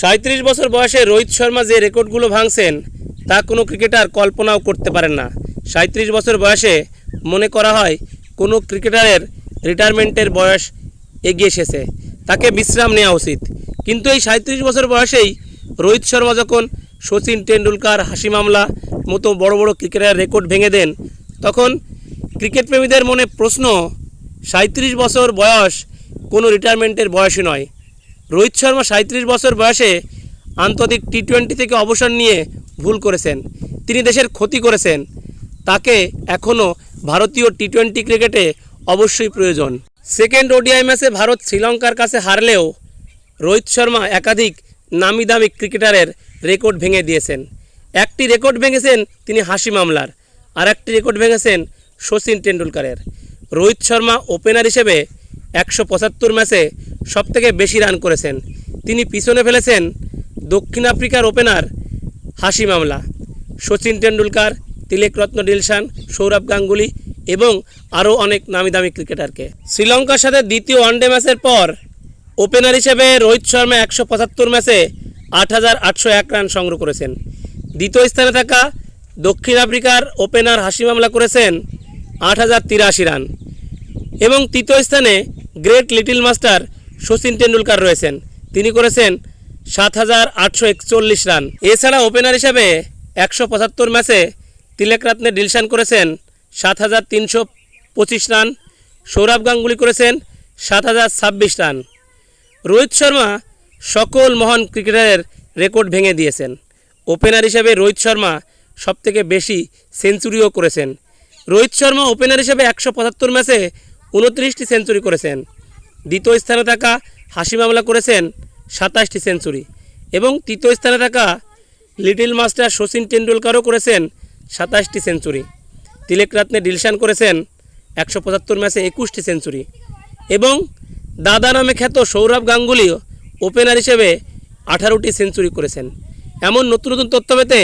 সাঁত্রিশ বছর বয়সে রোহিত শর্মা যে রেকর্ডগুলো ভাঙছেন, তা কোনো ক্রিকেটার কল্পনাও করতে পারেন না। সাঁত্রিশ বছর বয়সে মনে করা হয় কোনো ক্রিকেটারের রিটায়ারমেন্টের বয়স এগিয়ে এসেছে। তাকে বিশ্রাম নেওয়া উচিত। কিন্তু এই সাঁত্রিশ বছর বয়সেই রোহিত শর্মা যখন সচিন টেন্ডুলকার হাসি মামলা মতো বড় বড় ক্রিকেটারের রেকর্ড ভেঙে দেন, তখন ক্রিকেট প্রেমীদের মনে প্রশ্ন সাঁত্রিশ বছর বয়স কোনো রিটায়ারমেন্টের বয়সই নয়। রোহিত শর্মা সাঁত্রিশ বছর বয়সে আন্তর্জাতিক টি টোয়েন্টি থেকে অবসর নিয়ে ভুল করেছেন। তিনি দেশের ক্ষতি করেছেন। তাকে এখনও ভারতীয় টি টোয়েন্টি ক্রিকেটে অবশ্যই প্রয়োজন। সেকেন্ড ওডিআই ম্যাচে ভারত শ্রীলঙ্কার কাছে হারলেও রোহিত শর্মা একাধিক নামি দামি ক্রিকেটারের রেকর্ড ভেঙে দিয়েছেন। একটি রেকর্ড ভেঙেছেন তিনি হাসি মামলার আর একটি রেকর্ড ভেঙেছেন সচিন টেন্ডুলকারের রোহিত শর্মা ওপেনার হিসেবে একশো পঁচাত্তর ম্যাচে সবথেকে বেশি রান করেছেন। তিনি পিছনে ফেলেছেন দক্ষিণ আফ্রিকার ওপেনার হাসি মামলা। সচিন টেন্ডুলকার তিলেকরত্ন ডিলশান, সৌরভ গাঙ্গুলি এবং আরও অনেক নামি দামি ক্রিকেটারকে। শ্রীলঙ্কার সাথে দ্বিতীয় ওয়ানডে ম্যাচের পর ওপেনার হিসেবে রোহিত শর্মা একশো পঁচাত্তর ম্যাচে আট হাজার আটশো এক রান সংগ্রহ করেছেন। দ্বিতীয় স্থানে থাকা দক্ষিণ আফ্রিকার ওপেনার হাসি মামলা করেছেন আট হাজার তিরাশি রান। এবং তৃতীয় স্থানে great little master Sachin Tendulkar রয়েছেন। তিনি করেছেন সাত হাজার আটশো একচল্লিশ রান। এছাড়া ওপেনার হিসাবে একশো পঁচাত্তর ম্যাচে তিলেকরত্নে ডিলশান করেছেন সাত হাজার তিনশো পঁচিশ রান। সৌরভ গাঙ্গুলি করেছেন সাত হাজার ছাব্বিশ রান। রোহিত শর্মা সকল মহান ক্রিকেটারের রেকর্ড ভেঙে দিয়েছেন। ওপেনার হিসেবে রোহিত শর্মা সবথেকে বেশি সেঞ্চুরিও করেছেন। রোহিত শর্মা ওপেনার হিসেবে একশো পঁচাত্তর ম্যাচে উনত্রিশটি সেঞ্চুরি করেছেন। দ্বিতীয় স্থানে থাকা হাসি মামলা করেছেন সাতাশটি সেঞ্চুরি। এবং তৃতীয় স্থানে থাকা লিটল মাস্টার শচীন টেন্ডুলকারও করেছেন সাতাশটি সেঞ্চুরি। তিলেকরত্নে ডিলশান করেছেন একশো পঁচাত্তর ম্যাচে একুশটি সেঞ্চুরি। এবং দাদা নামে খ্যাত সৌরভ গাঙ্গুলিও ওপেনার হিসেবে আঠারোটি সেঞ্চুরি করেছেন। এমন নতুন নতুন তথ্য পেতে